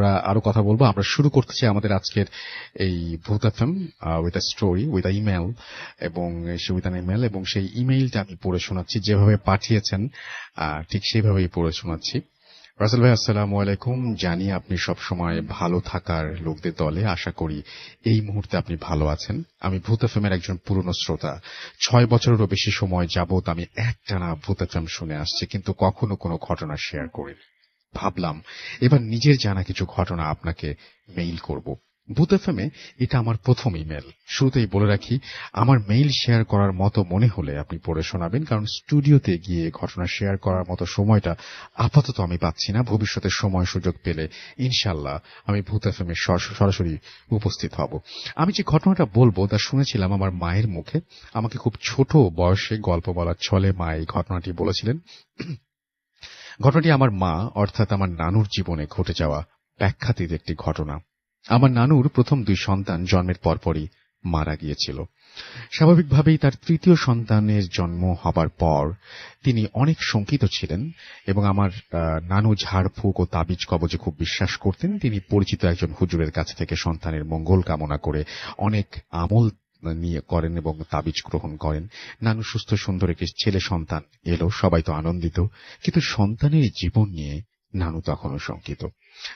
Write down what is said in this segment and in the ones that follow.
আমরা আরও কথা বলব। আমরা শুরু করতেছি আমাদের আজকের এই ভূত FM with a story with a email এবং সে উইথ ইমেল এবং সেই ইমেইলটা আমি পড়ে শোনাচ্ছি। যেভাবে পাঠিয়েছেন ঠিক সেইভাবেই পড়ে শোনাচ্ছি। রাসেল ভাই, আসসালামু আলাইকুম। জানি আপনি সবসময় ভালো থাকার লোকদের দলে। আশা করি এই মুহূর্তে আপনি ভালো আছেন। আমি ভূত এফএমের একজন পুরনো শ্রোতা। ছয় বছরেরও বেশি সময় যাবত আমি একটানা ভূত এফএম শুনে আসছি, কিন্তু কখনো কোনো ঘটনা শেয়ার করিনি। ভাবলাম, এবার নিজের জানা কিছু ঘটনা আপনাকে মেইল করব। ভূত এফএমে এটা আমার প্রথম ইমেল শুরুতেই বলে রাখি, আমার মেইল শেয়ার করার মতো মনে হলে আপনি পড়ে শোনাবেন, কারণ স্টুডিওতে গিয়ে ঘটনা শেয়ার করার মতো সময়টা আপাতত আমি পাচ্ছি না। ভবিষ্যতে সময় সুযোগ পেলে ইনশাল্লাহ আমি ভূত এফএম এ সরাসরি উপস্থিত হব। আমি যে ঘটনাটা বলব, তা শুনেছিলাম আমার মায়ের মুখে। আমাকে খুব ছোট বয়সে গল্প বলার ছলে মা এই ঘটনাটি বলেছিলেন। ঘটনাটি আমার মা, অর্থাৎ আমার নানুর জীবনে ঘটে যাওয়া ব্যাখ্যাতীত একটি ঘটনা। আমার নানুর প্রথম দুই সন্তান জন্মের পরপরই মারা গিয়েছিল। স্বাভাবিকভাবেই তার তৃতীয় সন্তানের জন্ম হবার পর তিনি অনেক শঙ্কিত ছিলেন এবং আমার নানু ঝাড়ফুঁক ও তাবিজ কবজে খুব বিশ্বাস করতেন। তিনি পরিচিত একজন হুজুরের কাছ থেকে সন্তানের মঙ্গল কামনা করে অনেক আমল নিয়ে করেন এবং তাবিজ গ্রহণ করেন। নানু সুস্থ সুন্দর একটি ছেলে সন্তান এলো, সবাই তো আনন্দিত। কিন্তু সন্তানের জীবন নিয়ে নানু তখনও শঙ্কিত।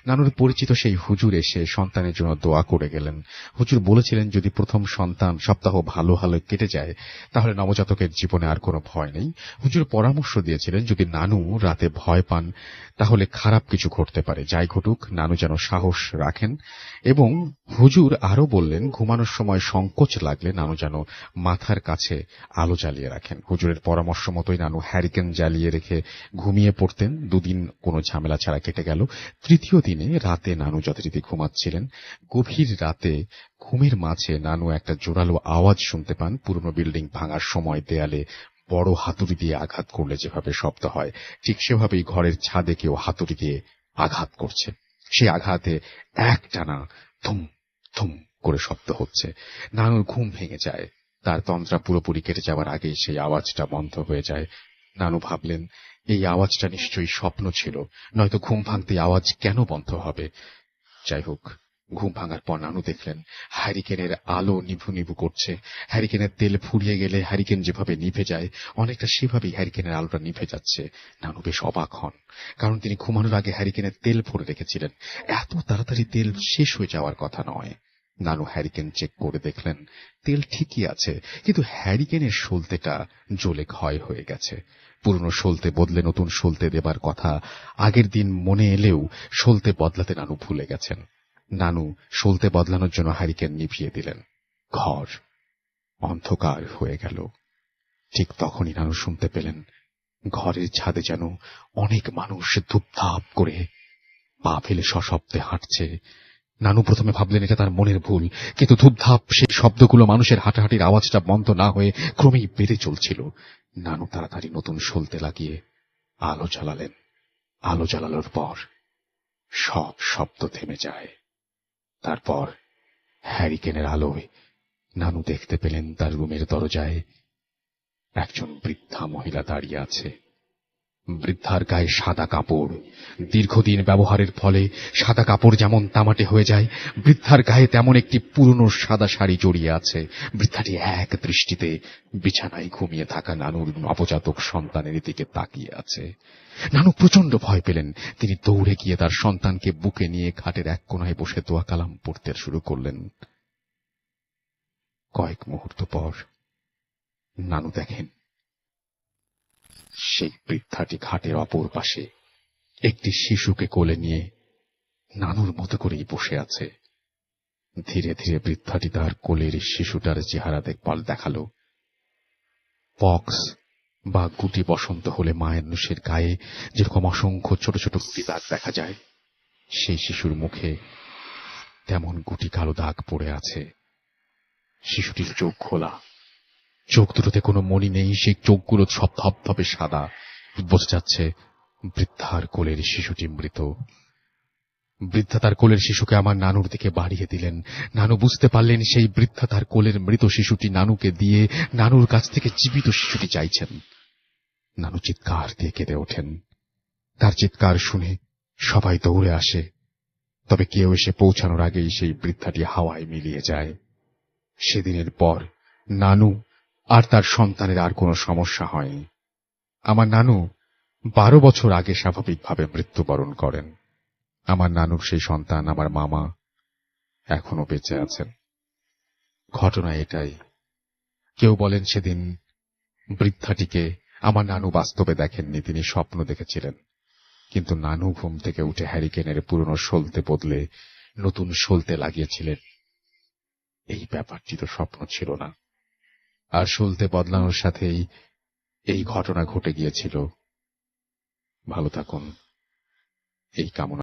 নানুর পরিচিত সেই হুজুর এসে সন্তানের জন্য দোয়া করে গেলেন। হুজুর বলেছিলেন, যদি প্রথম সন্তান সপ্তাহ ভালো ভালো কেটে যায়, তাহলে নবজাতকের জীবনে আর কোনো ভয় নেই। হুজুর পরামর্শ দিয়েছিলেন, যদি নানু রাতে ভয় পান, তাহলে খারাপ কিছু ঘটতে পারে। যাই ঘটুক, নানু যেন সাহস রাখেন। এবং হুজুর আরও বললেন, ঘুমানোর সময় সংকোচ লাগলে নানু যেন মাথার কাছে আলো জ্বালিয়ে রাখেন। হুজুরের পরামর্শ মতোই নানু হ্যারিকেন জ্বালিয়ে রেখে ঘুমিয়ে পড়তেন। দুদিন কোনো ঝামেলা ছাড়া কেটে গেল। তৃতীয় দিনে রাতে নানু যথারীতি ঘুমাচ্ছিলেন। গভীর রাতে ঘুমের মাঝে নানু একটা জোরালো আওয়াজ শুনতে পান। পুরনো বিল্ডিং ভাঙার সময় দেয়ালে বড় হাতুড়ি দিয়ে আঘাত করলে যেভাবে শব্দ হয়, ঠিক সেভাবেই ঘরের ছাদে কেউ হাতুড়ি দিয়ে আঘাত করছে। সেই আঘাতে একটানা থুম থুম করে শব্দ হচ্ছে। নানুর ঘুম ভেঙে যায়। তার তন্ত্রা পুরোপুরি কেটে যাওয়ার আগেই সেই আওয়াজটা বন্ধ হয়ে যায়। নানু ভাবলেন, এই আওয়াজটা নিশ্চয়ই স্বপ্ন ছিল, নয়তো ঘুম ভাঙতে আওয়াজ কেন বন্ধ হবে? যাই হোক, ঘুম ভাঙার পর নানু দেখলেন হ্যারিকেনের আলো নিভু নিভু করছে হ্যারিকেনের তেল ফুরিয়ে গেলে হ্যারিকেন যেভাবে নিভে যায়, অনেকটা সেভাবেই হ্যারিকেনের আলোটা নিভে যাচ্ছে। নানু বেশ অবাক হন, কারণ তিনি ঘুমানোর আগে হ্যারিকেনের তেল ভরে রেখেছিলেন। এত তাড়াতাড়ি তেল শেষ হয়ে যাওয়ার কথা নয়। নানু হ্যারিকেন চেক করে দেখলেন তেল ঠিকই আছে, কিন্তু হ্যারিকেনের সলতেটা জ্বলে ক্ষয় হয়ে গেছে। পুরনো সলতে বদলে নতুন সলতে দেবার কথা আগের দিন মনে এলেও সলতে বদলাতে নানু ভুলে গেছেন। নানু সলতে বদলানোর জন্য হ্যারিকেন নিভিয়ে দিলেন। ঘর অন্ধকার হয়ে গেল। ঠিক তখনই নানু শুনতে পেলেন, ঘরের ছাদে যেন অনেক মানুষ ধূপধাপ করে পা ফেলে সশব্দে হাঁটছে। নানু প্রথমে ভাবলেন এটা তার মনের ভুল, কিন্তু ধূপধাপ সেই শব্দগুলো মানুষের হাঁটাহাঁটির আওয়াজটা বন্ধ না হয়ে ক্রমেই বেড়ে চলছিল। নানু তাড়াতাড়ি নতুন সলতে লাগিয়ে আলো জ্বালালেন। আলো জ্বালানোর পর সব শব্দ থেমে যায়। তারপর হ্যারিকেনের আলোয় নানু দেখতে পেলেন তার রুমের দরজায় একজন বৃদ্ধা মহিলা দাঁড়িয়ে আছে। বৃদ্ধার গায়ে সাদা কাপড়। দীর্ঘদিন ব্যবহারের ফলে সাদা কাপড় যেমন তামাটে হয়ে যায়, বৃদ্ধার গায়ে তেমন একটি পুরনো সাদা শাড়ি জড়িয়ে আছে। বৃদ্ধাটি এক দৃষ্টিতে বিছানায় ঘুমিয়ে থাকা নানুর নবজাতক সন্তানের দিকে তাকিয়ে আছে। নানু প্রচণ্ড ভয় পেলেন। তিনি দৌড়ে গিয়ে তার সন্তানকে বুকে নিয়ে ঘাটের এক কোনায় বসে দোয়া কালাম পড়তে শুরু করলেন। কয়েক মুহূর্ত পর নানু দেখেন সেই বৃদ্ধাটি ঘাটের অপর পাশে একটি শিশুকে কোলে নিয়ে নানুর মতো করেই বসে আছে। ধীরে ধীরে বৃদ্ধাটি তার কোলের শিশুটার চেহারা দেখভাল দেখাল। পক্স বা গুটি বসন্ত হলে মায়ের নুষের গায়ে যেরকম অসংখ্য ছোট ছোট গুটি দাগ দেখা যায়, সেই শিশুর মুখে তেমন গুটি কালো দাগ পড়ে আছে। শিশুটির চোখ খোলা। চোখ দুটোতে কোনো মনি নেই, সেই চোখগুলো সব ধপধপে সাদা। বোঝা যাচ্ছে বৃদ্ধার কোলের শিশুটি মৃত। বৃদ্ধা তার কোলের শিশুকে আমার নানুর দিকে বাড়িয়ে দিলেন। নানু বুঝতে পারলেন সেই বৃদ্ধা তার কোলের মৃত শিশুটি নানুকে দিয়ে নানুর কাছ থেকে জীবিত শিশুটি চাইছেন। নানু চিৎকার দিয়ে কেঁদে ওঠেন। তার চিৎকার শুনে সবাই দৌড়ে আসে। তবে কেউ এসে পৌঁছানোর আগেই সেই বৃদ্ধাটি হাওয়ায় মিলিয়ে যায়। সেদিনের পর নানু আর তার সন্তানের আর কোনো সমস্যা হয়নি। আমার নানু বারো বছর আগে স্বাভাবিকভাবে মৃত্যুবরণ করেন। আমার নানুর সেই সন্তান, আমার মামা এখনও বেঁচে আছেন। ঘটনা এটাই। কেউ বলেন সেদিন বৃদ্ধাটিকে আমার নানু বাস্তবে দেখেননি, তিনি স্বপ্ন দেখেছিলেন। কিন্তু নানু ঘুম থেকে উঠে হ্যারিকেনের পুরনো সলতে বদলে নতুন সলতে লাগিয়েছিলেন। এই ব্যাপারটি তো স্বপ্ন ছিল না। আর সলতে বদলানোর সাথেই এই ঘটনা ঘটে গিয়েছিল। ভালো থাকুন। এই কামনা